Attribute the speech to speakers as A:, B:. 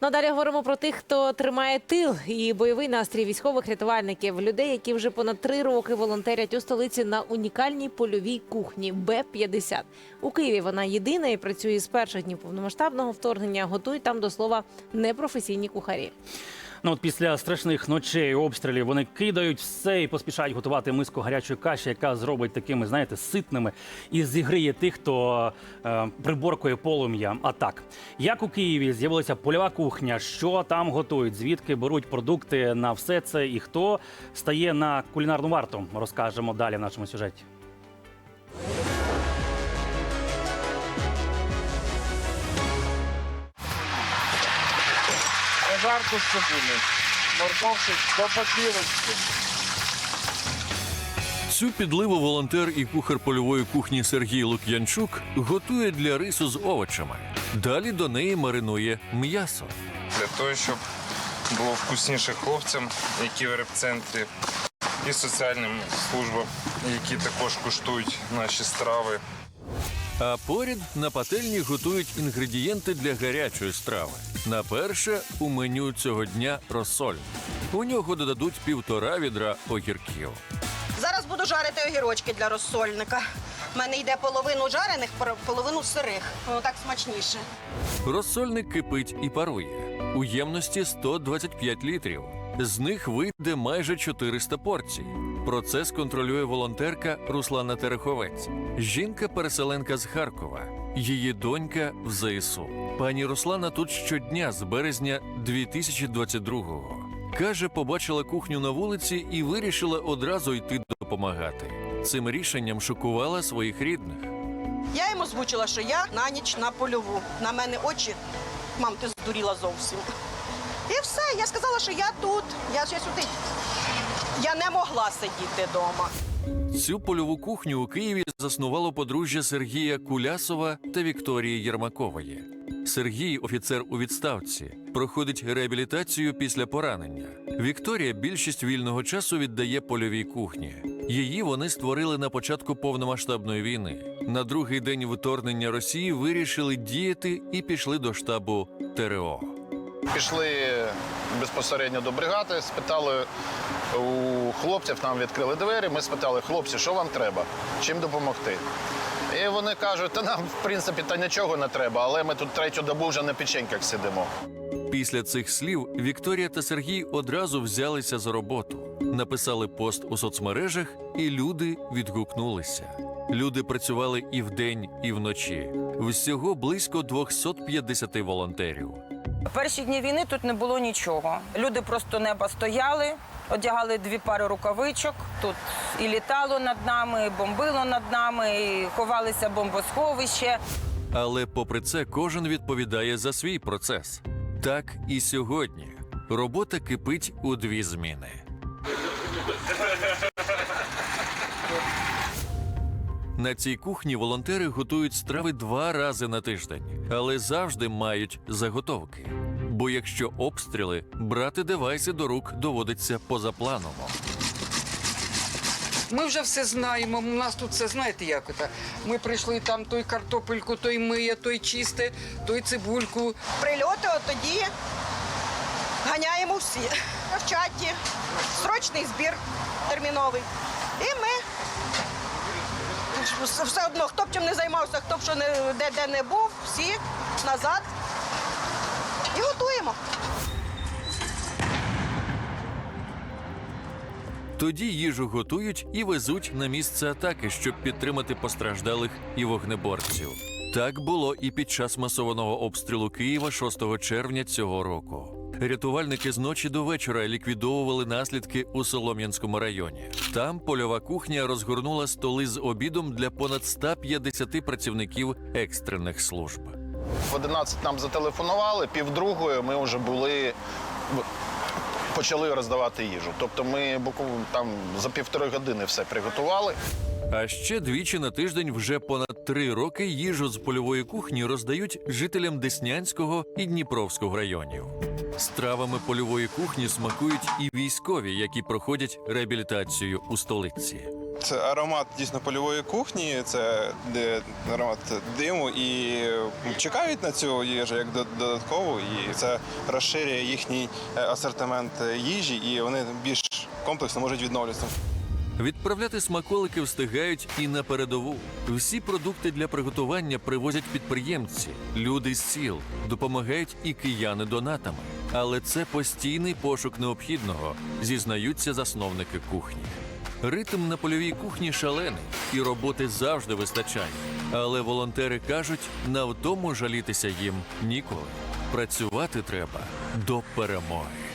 A: Ну, а далі говоримо про тих, хто тримає тил і бойовий настрій військових рятувальників, людей, які вже понад три роки волонтерять у столиці на унікальній польовій кухні Б-50. У Києві вона єдина і працює з перших днів повномасштабного вторгнення. Готують там до слова непрофесійні кухарі.
B: Ну от після страшних ночей обстрілів вони кидають все і поспішають готувати миску гарячої каші, яка зробить такими, знаєте, ситними і зігріє тих, хто е, приборкує полум'я атак. Як у Києві з'явилася польова кухня, що там готують, звідки беруть продукти на все це і хто стає на кулінарну варту, розкажемо далі в нашому сюжеті.
C: Жарку з цибулі, морковки до подрілочки.
D: Цю підливу волонтер і кухар польової кухні Сергій Лук'янчук готує для рису з овочами. Далі до неї маринує м'ясо.
C: Для того, щоб було вкусніше хлопцям, які в репцентрі, і соціальним службам, які також куштують наші страви.
D: А поряд на пательні готують інгредієнти для гарячої страви. На перше у меню цього дня розсоль. У нього додадуть півтора відра огірків.
E: Зараз буду жарити огірочки для розсольника. У мене йде половину жарених, половину сирих. Воно так смачніше.
D: Розсольник кипить і парує. У ємності 125 літрів. З них вийде майже 400 порцій. Процес контролює волонтерка Руслана Тереховець. Жінка-переселенка з Харкова. Її донька в ЗСУ. Пані Руслана тут щодня з березня 2022-го. Каже, побачила кухню на вулиці і вирішила одразу йти допомагати. Цим рішенням шокувала своїх рідних.
E: Я йому озвучила, що я на ніч на польову. На мене очі. Мам, ти здуріла зовсім. І все, я сказала, що я тут, я ще сюди. Я не могла сидіти вдома.
D: Цю польову кухню у Києві заснувало подружжя Сергія Кулясова та Вікторії Єрмакової. Сергій, офіцер у відставці, проходить реабілітацію після поранення. Вікторія більшість вільного часу віддає польовій кухні. Її вони створили на початку повномасштабної війни. На другий день вторгнення Росії вирішили діяти і пішли до штабу ТРО.
F: Пішли безпосередньо до бригади, спитали у хлопців, нам відкрили двері. Ми спитали, хлопці, що вам треба? Чим допомогти? І вони кажуть, та нам, в принципі, та нічого не треба, але ми тут третю добу вже на печеньках сидимо.
D: Після цих слів Вікторія та Сергій одразу взялися за роботу, написали пост у соцмережах, і люди відгукнулися. Люди працювали і вдень, і вночі. Всього близько 250 волонтерів.
G: Перші дні війни тут не було нічого. Люди просто неба стояли, одягали дві пари рукавичок. Тут і літало над нами, і бомбило над нами, і ховалися бомбосховище.
D: Але попри це, кожен відповідає за свій процес. Так і сьогодні. Робота кипить у дві зміни. На цій кухні волонтери готують страви два рази на тиждень, але завжди мають заготовки. Бо якщо обстріли, брати девайси до рук доводиться позапланово.
H: Ми вже все знаємо. У нас тут все знаєте, як це. Ми прийшли там той картопельку, той миє, той чисте, той цибульку.
E: Прильоти от тоді ганяємо всі. В чаті, срочний збір терміновий. І ми все- одно, хто б чим не займався, хто б що не, де, де не був, всі назад і готуємо.
D: Тоді їжу готують і везуть на місце атаки, щоб підтримати постраждалих і вогнеборців. Так було і під час масованого обстрілу Києва 6 червня цього року. Рятувальники з ночі до вечора ліквідовували наслідки у Солом'янському районі. Там польова кухня розгорнула столи з обідом для понад 150 працівників екстрених служб.
F: В 11 нам зателефонували, півдругої ми вже були. Почали роздавати їжу. Тобто ми буквально там за півтори години все приготували.
D: А ще двічі на тиждень вже понад три роки їжу з польової кухні роздають жителям Деснянського і Дніпровського районів. Стравами польової кухні смакують і військові, які проходять реабілітацію у столиці.
I: Це аромат дійсно польової кухні, це аромат диму і чекають на цю їжу як до- додаткову, і це розширює їхній е, асортимент їжі, і вони більш комплексно можуть відновлюватися.
D: Відправляти смаколики встигають і на передову. Всі продукти для приготування привозять підприємці, люди з сіл, допомагають і кияни донатами. Але це постійний пошук необхідного, зізнаються засновники кухні. Ритм на польовій кухні шалений, і роботи завжди вистачає. Але волонтери кажуть, на втому жалітися їм ніколи. Працювати треба до перемоги.